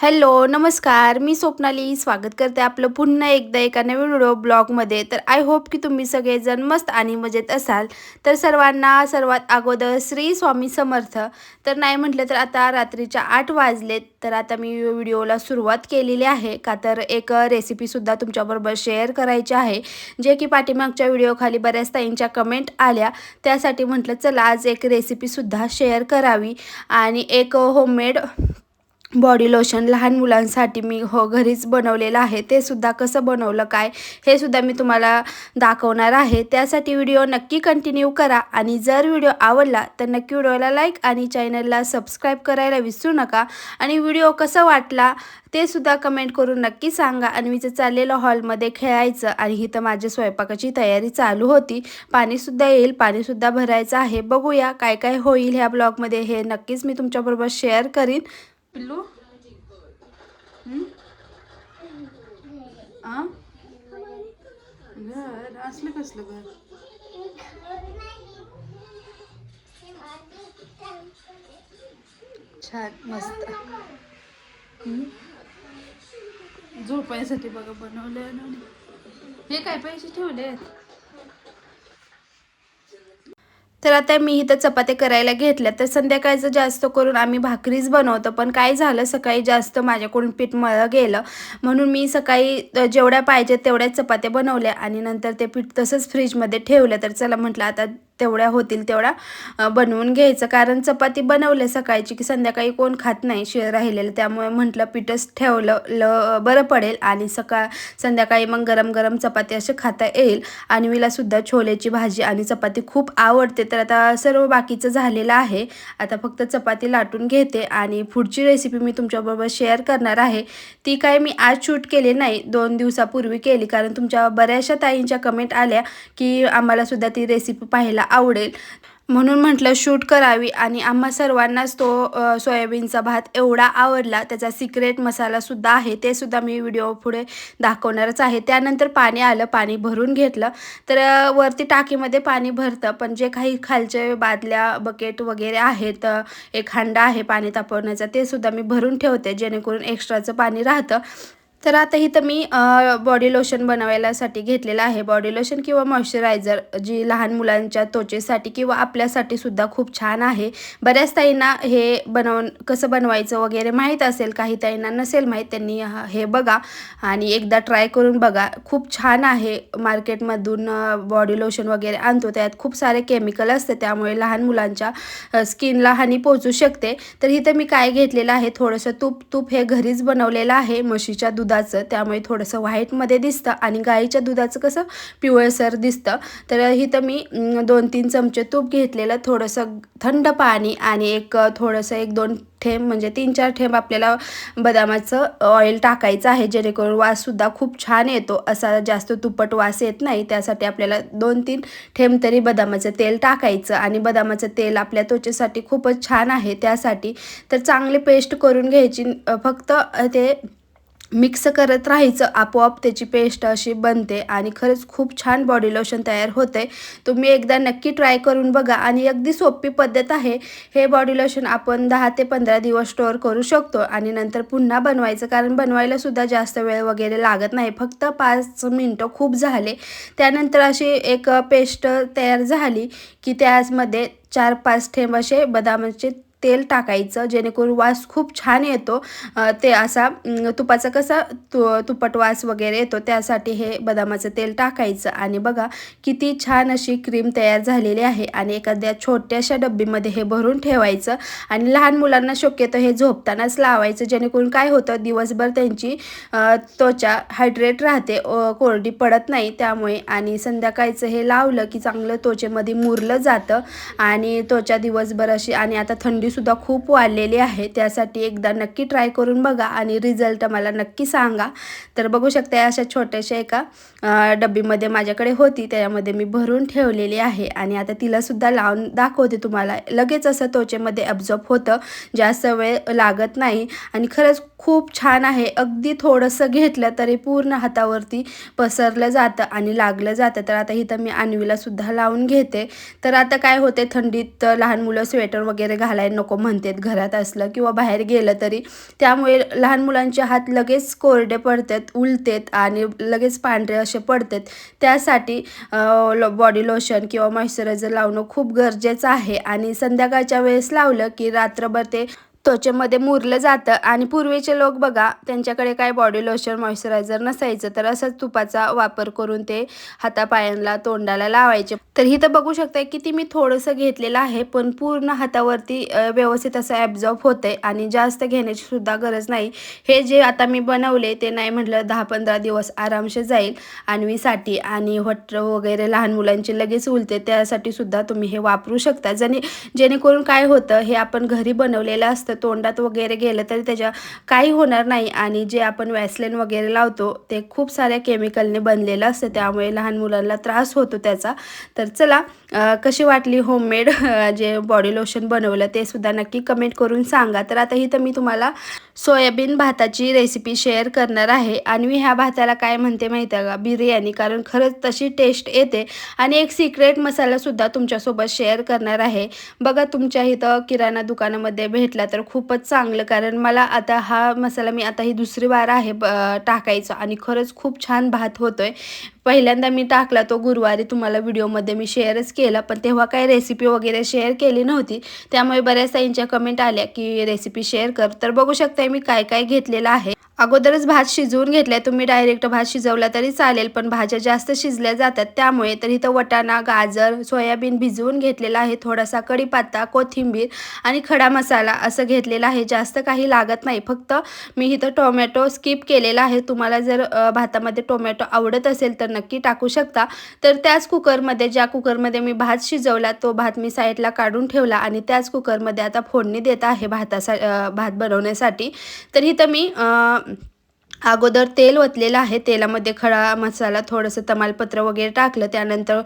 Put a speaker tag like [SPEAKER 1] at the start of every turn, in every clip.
[SPEAKER 1] Hello नमस्कार. मी स्वप्नाली. स्वागत करते आपलं पुन्हा एकदा एका नवीन व्हिडिओ ब्लॉगमध्ये. तर आय होप की तुम्ही सगळेजण मस्त आणि मजेत असाल. तर सर्वांना सर्वात अगोदर श्री स्वामी समर्थ. तर नाही म्हटलं तर आता रात्रीच्या आठ वाजलेत. तर आता मी व्हिडिओला सुरुवात केलेली आहे. का तर एक रेसिपीसुद्धा तुमच्याबरोबर शेअर करायची आहे. जे की पाठीमागच्या व्हिडिओखाली बऱ्याच ताईंच्या कमेंट आल्या. त्यासाठी म्हटलं चला आज एक रेसिपीसुद्धा शेअर करावी. आणि एक होममेड बॉडी लोशन लहान मुलांसाठी मी हो घरीच बनवलेलं आहे. ते सुद्धा कसं बनवलं काय हे सुद्धा मी तुम्हाला दाखवणार आहे. त्यासाठी व्हिडिओ नक्की कंटिन्यू करा आणि जर व्हिडिओ आवडला तर नक्की व्हिडिओला लाईक आणि चॅनलला सबस्क्राईब करायला विसरू नका. आणि व्हिडिओ कसा वाटला ते सुद्धा कमेंट करून नक्की सांगा. आणि मी जे चाललेलं हॉलमध्ये खेळायचं आणि इथं माझ्या स्वयंपाकाची तयारी चालू होती. पाणीसुद्धा येईल पाणीसुद्धा भरायचं आहे. बघूया काय काय होईल ह्या ब्लॉगमध्ये हे नक्कीच मी तुमच्याबरोबर शेअर करीन. पिल्लू हं? आ? घर असलं कसलं घर छान मस्त हं? झोपायसाठी बघा बनवले हे काय पैसे ठेवले आहेत तर आता मी इथं चपात्या करायला घेतल्या. तर संध्याकाळचं जास्त करून आम्ही भाकरीच बनवतो पण काय झालं सकाळी जास्त माझ्याकडून पीठ मळलं गेलं. म्हणून मी सकाळी जेवढ्या पाहिजे तेवढ्याच चपात्या बनवल्या आणि नंतर ते पीठ तसंच फ्रीजमध्ये ठेवलं. तर चला म्हटलं आता तेवढ्या होतील तेवढ्या बनवून घ्यायचं. कारण चपाती बनवले सकाळची की संध्याकाळी कोण खात नाही शिळ राहिलेलं. त्यामुळे म्हटलं पीठच ठेवलं ल बरं पडेल. आणि सकाळ संध्याकाळी मग गरम गरम चपाती असे खाता येईल. आणि मीलासुद्धा छोलेची भाजी आणि चपाती खूप आवडते. तर आता सर्व बाकीचं झालेलं आहे. आता फक्त चपाती लाटून घेते. आणि पुढची रेसिपी मी तुमच्याबरोबर शेअर करणार आहे. ती काय मी आज शूट केली नाही. दोन दिवसापूर्वी केली. कारण तुमच्या बऱ्याचशा ताईंच्या कमेंट आल्या की आम्हालासुद्धा ती रेसिपी पाहायला आवडेल. म्हणून म्हटलं शूट करावी. आणि आम्हा सर्वांनाच तो सोयाबीनचा भात एवढा आवडला. त्याचा सिक्रेट मसालासुद्धा आहे ते सुद्धा मी व्हिडिओ पुढे दाखवणारच आहे. त्यानंतर पाणी आलं पाणी भरून घेतलं. तर वरती टाकीमध्ये पाणी भरतं. पण जे काही खालचे बादल्या बकेट वगैरे आहेत एक हांडा आहे पाणी तापवण्याचा ते सुद्धा मी भरून ठेवते. जेणेकरून एक्स्ट्राचं पाणी राहतं. तर आता इथं मी बॉडी लोशन बनवायलासाठी घेतलेलं आहे. बॉडी लोशन किंवा मॉइश्चरायझर जी लहान मुलांच्या त्वचेसाठी किंवा आपल्यासाठी सुद्धा खूप छान आहे. बऱ्याच ताईंना हे बनवून कसं बनवायचं वगैरे माहीत असेल काही ताईंना नसेल माहीत त्यांनी हा- हे बघा आणि एकदा ट्राय करून बघा. खूप छान आहे मार्केटमधून बॉडी लोशन वगैरे आणतो. त्यात खूप सारे केमिकल असते त्यामुळे लहान मुलांच्या स्किनला हानी पोहोचू शकते. तर इथं मी काय घेतलेलं आहे थोडंसं तूप तूप हे घरीच बनवलेलं आहे. म्हशीच्या दुधाचं त्यामुळे थोडंसं व्हाईटमध्ये दिसतं आणि गाईच्या दुधाचं कसं पिवळसर दिसतं. तर इथं मी दोन तीन चमचे तूप घेतलेलं थोडंसं थंड पाणी आणि एक थोडंसं एक दोन थेंब म्हणजे तीन चार थेंब आपल्याला बदामाचं ऑइल टाकायचं आहे जेणेकरून वाससुद्धा खूप छान येतो. असा जास्त तुपट वास येत नाही त्यासाठी आपल्याला दोन तीन थेंब तरी बदामाचं तेल टाकायचं आणि बदामाचं तेल आपल्या त्वचेसाठी खूपच छान आहे त्यासाठी तर चांगली पेस्ट करून घ्यायची. फक्त ते मिक्स करत राहायचं आपोआप त्याची पेस्ट अशी बनते आणि खरंच खूप छान बॉडी लोशन तयार होते. तुम्ही एकदा नक्की ट्राय करून बघा आणि अगदी सोपी पद्धत आहे. हे बॉडी लोशन आपण दहा ते पंधरा दिवस स्टोअर करू शकतो आणि नंतर पुन्हा बनवायचं कारण बनवायला सुद्धा जास्त वेळ वगैरे लागत नाही. फक्त पाच मिनटं खूप झाले. त्यानंतर अशी एक पेस्ट तयार झाली की त्यामध्ये चार पाच थेंब असे बदामाचे तेल टाकायचं जेणेकरून वास खूप छान येतो. ते असा तुपाचा कसा तु तुपट वास वगैरे येतो त्यासाठी हे बदामाचं तेल टाकायचं. आणि बघा किती छान अशी क्रीम तयार झालेली आहे. आणि एखाद्या छोट्याशा डब्बीमध्ये हे भरून ठेवायचं. आणि लहान मुलांना शक्यतो हे झोपतानाच लावायचं. जेणेकरून काय होतं दिवसभर त्यांची त्वचा हायड्रेट राहते कोरडी पडत नाही. त्यामुळे आणि संध्याकाळचं हे लावलं की चांगलं त्वचेमध्ये मुरलं जातं. आणि त्वचा दिवसभर अशी आणि आता थंडी सुद्धा खूप वाढलेली आहे. त्यासाठी एकदा नक्की ट्राय करून बघा आणि रिझल्ट मला नक्की सांगा. तर बघू शकता अशा छोट्याशा एका डब्बीमध्ये माझ्याकडे होती. त्यामध्ये मी भरून ठेवलेली आहे. आणि आता तिलासुद्धा लावून दाखवते तुम्हाला. लगेच असं त्वचेमध्ये ॲब्झॉर्ब होतं. जास्त वेळ लागत नाही. आणि खरंच खूप छान आहे. अगदी थोडंसं घेतलं तरी पूर्ण हातावरती पसरलं जातं आणि लागलं जातं. तर आता इथं मी अन्वीला सुद्धा लावून घेते. तर आता काय होते थंडीत लहान मुलं स्वेटर वगैरे घालायला नको म्हणतात घरात असलं किंवा बाहेर गेलं तरी. त्यामुळे लहान मुलांचे हात लगेच कोरडे पडतात उलतेत आणि लगेच पांढरे असे पडतात. त्यासाठी बॉडी लोशन किंवा मॉइश्चरायझर लावणं खूप गरजेचं आहे. आणि संध्याकाळच्या वेळेस लावलं की रात्रभर ते त्वचेमध्ये मुरलं जातं. आणि पूर्वीचे लोक बघा त्यांच्याकडे काय बॉडी लोशन मॉइश्चरायझर नसायचं तर असंच तुपाचा वापर करून ते हातापायांना तोंडाला लावायचे. तर ही तर बघू शकताय किती मी थोडंसं घेतलेलं आहे पण पूर्ण हातावरती व्यवस्थित असं ॲब्झॉर्ब होतंय. आणि जास्त घेण्याची सुद्धा गरज नाही. हे जे आता मी बनवले ते नाही म्हटलं दहा पंधरा दिवस आरामशे जाईल. आणवीसाठी आणि वट्र वगैरे लहान मुलांचे लगेच उलते त्यासाठी सुद्धा तुम्ही हे वापरू शकता. जणे जेणेकरून काय होतं हे आपण घरी बनवलेलं असतं तोंडात वगैरे गेलं तरी त्याच्या काही होणार नाही. आणि जे आपण वॅसलेन वगैरे लावतो ते खूप साऱ्या केमिकलने बनलेलं असतं. त्यामुळे लहान मुलांना त्रास होतो त्याचा. तर चला कशी वाटली होममेड जे बॉडी लोशन बनवलं ते सुद्धा नक्की कमेंट करून सांगा. तर आता तर मी तुम्हाला सोयाबीन भाताची रेसिपी शेअर करणार आहे. आणि मी ह्या भाताला काय म्हणते माहिती आहे का? बिर्याणी. कारण खरंच तशी टेस्ट येते. आणि एक सिक्रेट मसालासुद्धा तुमच्यासोबत शेअर करणार आहे. बघा तुमच्या इथं किराणा दुकानामध्ये भेटला तर खूपच चांगलं. कारण मला आता हा मसाला मी आता ही दुसरी वार आहे ब टाकायचं. आणि खरंच खूप छान भात होतोय. पहिल्यांदा मी टाकला तो गुरुवारी तुम्हाला व्हिडिओमध्ये मी शेअरच केला पण तेव्हा काही रेसिपी वगैरे शेअर केली नव्हती. त्यामुळे बऱ्याच ताईंच्या कमेंट आल्या की रेसिपी शेअर कर. तर बघू शकता मी काय काय घेतलेलं आहे. अगोदरच भात शिजवून घेतलाय तुम्ही डायरेक्ट भात शिजवला तरी चालेल पण भाज्या जास्त शिजल्या जातात त्यामुळे तर इथं वटाणा गाजर सोयाबीन भिजवून घेतलेला आहे थोडासा कढीपत्ता कोथिंबीर आणि खडा मसाला असं घेतलेला आहे जास्त काही लागत नाही फक्त मी इथं टोमॅटो स्किप केलेला आहे तुम्हाला जर भातामध्ये टोमॅटो आवडत असेल तर नक्की टाकू शकता तर त्याच कुकरमध्ये ज्या कुकरमध्ये मी भात शिजवला तो भात मी साईडला काढून ठेवला आणि त्याच कुकरमध्ये आता फोडणी देत आहे भातासा भात बनवण्यासाठी तर इथं मी अगोदर तेल ओतलेलं आहे. तेलामध्ये खडा मसाला थोडंसं तमालपत्र वगैरे टाकलं. त्यानंतर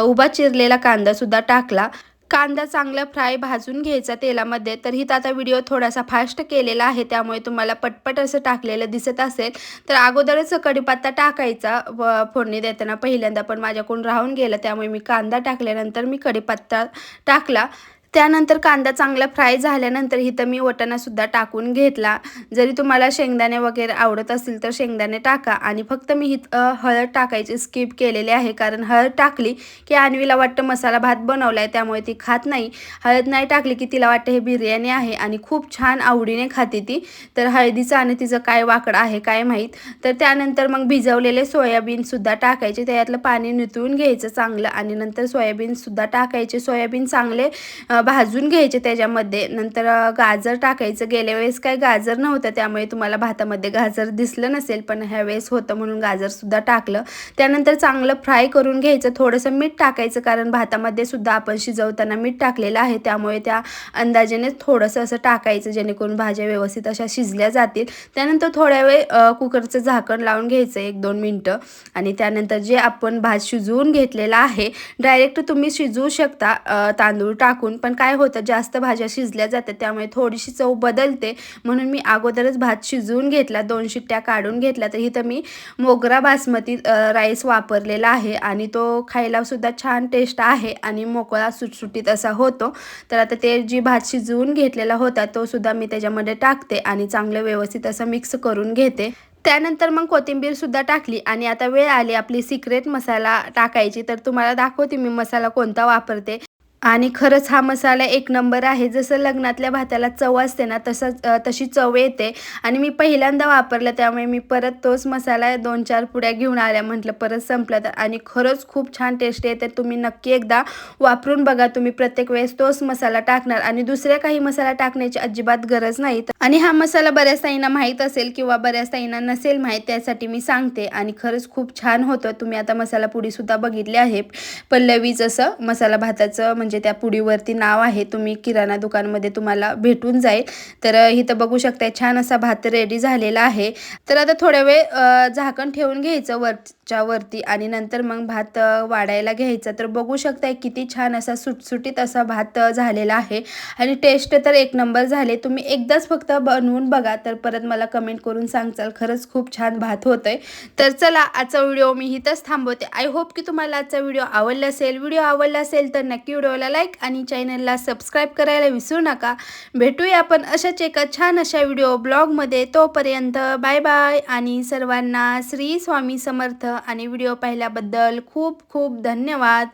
[SPEAKER 1] उभा चिरलेला कांदासुद्धा टाकला. कांदा चांगला फ्राय भाजून घ्यायचा तेलामध्ये. तर हिथं आता व्हिडिओ थोडासा फास्ट केलेला आहे. त्यामुळे तुम्हाला पटपट असं टाकलेलं दिसत असेल. तर अगोदरच कढीपत्ता टाकायचा व फोडणी देताना पहिल्यांदा. पण माझ्याकडून राहून गेलं. त्यामुळे मी कांदा टाकल्यानंतर मी कढीपत्ता टाकला. त्यानंतर कांदा चांगला फ्राय झाल्यानंतर इथं मी वटाणासुद्धा टाकून घेतला. जरी तुम्हाला शेंगदाणे वगैरे आवडत असतील तर शेंगदाणे टाका. आणि फक्त मी इथं हळद टाकायची स्किप केलेली आहे. कारण हळद टाकली की आणवीला वाटतं मसाला भात बनवला आहे त्यामुळे ती खात नाही. हळद नाही टाकली की तिला वाटतं हे बिर्याणी आहे. आणि खूप छान आवडीने खाते ती. तर हळदीचं आणि तिचं काय वाकडं आहे काय माहीत? तर त्यानंतर मग भिजवलेले सोयाबीनसुद्धा टाकायचे. त्यातलं पाणी नितळून घ्यायचं चांगलं. आणि नंतर सोयाबीनसुद्धा टाकायचे. सोयाबीन चांगले भाजून घ्यायचे त्याच्यामध्ये. नंतर गाजर टाकायचं. गेल्या वेळेस काय गाजर नव्हतं त्यामुळे तुम्हाला भातामध्ये गाजर दिसलं नसेल पण ह्या वेळेस होतं म्हणून गाजरसुद्धा टाकलं. त्यानंतर चांगलं फ्राय करून घ्यायचं. थोडंसं मीठ टाकायचं कारण भातामध्ये सुद्धा आपण शिजवताना मीठ टाकलेलं आहे. त्यामुळे त्या अंदाजेने थोडंसं असं टाकायचं जेणेकरून भाज्या व्यवस्थित अशा शिजल्या जातील. त्यानंतर थोड्या वेळ कुकरचं झाकण लावून घ्यायचं एक दोन मिनटं. आणि त्यानंतर जे आपण भात शिजवून घेतलेला आहे डायरेक्ट तुम्ही शिजवू शकता तांदूळ टाकून. पण काय होतं जास्त भाज्या शिजल्या जातात त्यामुळे थोडीशी चव बदलते. म्हणून मी अगोदरच भात शिजवून घेतला दोन शिट्ट्या काढून घेतल्या. तर इथं मी मोगरा बासमती राईस वापरलेला आहे आणि तो खायलासुद्धा छान टेस्ट आहे आणि मोकळा सुटसुटीत असा होतो. तर आता ते जी भात शिजवून घेतलेला होता तो सुद्धा मी त्याच्यामध्ये टाकते आणि चांगलं व्यवस्थित असं मिक्स करून घेते. त्यानंतर मग कोथिंबीरसुद्धा टाकली आणि आता वेळ आली आपली सिक्रेट मसाला टाकायची. तर तुम्हाला दाखवते मी मसाला कोणता वापरते. आणि खरंच हा मसाला एक नंबर आहे. जसं लग्नातल्या भाताला चव असते ना तसंच तशी चव येते. आणि मी पहिल्यांदा वापरलं त्यामुळे मी परत तोच मसाला दोन चार पुड्या घेऊन आल्या म्हटलं परत संपलं तर. आणि खरंच खूप छान टेस्ट येते. तुम्ही नक्की एकदा वापरून बघा तुम्ही प्रत्येक वेळेस तोच मसाला टाकणार. आणि दुसऱ्या काही मसाला टाकण्याची अजिबात गरज नाही. आणि हा मसाला बऱ्याच ताईंना माहीत असेल किंवा बऱ्याच ताईंना नसेल माहीत त्यासाठी मी सांगते. आणि खरंच खूप छान होतं. तुम्ही आता मसाला पुडीसुद्धा बघितली आहे पल्लवीच असं मसाला भाताचं म्हणजे म्हणजे त्या पुडीवरती नाव आहे तुम्ही किराणा दुकानमध्ये तुम्हाला भेटून जाईल. तर इथं बघू शकता छान असा भात रेडी झालेला आहे. तर आता थोड्या वेळ झाकण ठेवून घ्यायचं वरच्या वरती आणि नंतर मग भात वाढायला घ्यायचा. तर बघू शकताय किती छान असा सुटसुटीत असा भात झालेला आहे. आणि टेस्ट तर एक नंबर झाले. तुम्ही एकदाच फक्त बनवून बघा. तर परत मला कमेंट करून सांगचाल. खरंच खूप छान भात होतंय. तर चला आजचा व्हिडिओ मी इथंच थांबवते. आय होप की तुम्हाला आजचा व्हिडिओ आवडला असेल. व्हिडिओ आवडला असेल तर नक्की व्हिडिओ व्हिडिओला लाईक आणि चॅनलला सबस्क्राईब करायला विसरू नका. भेटूया आपण अशाच एका छान अशा व्हिडिओ ब्लॉगमध्ये तोपर्यंत बाय बाय आणि सर्वांना श्री स्वामी समर्थ आणि व्हिडिओ पाहिल्याबद्दल खूप खूप धन्यवाद.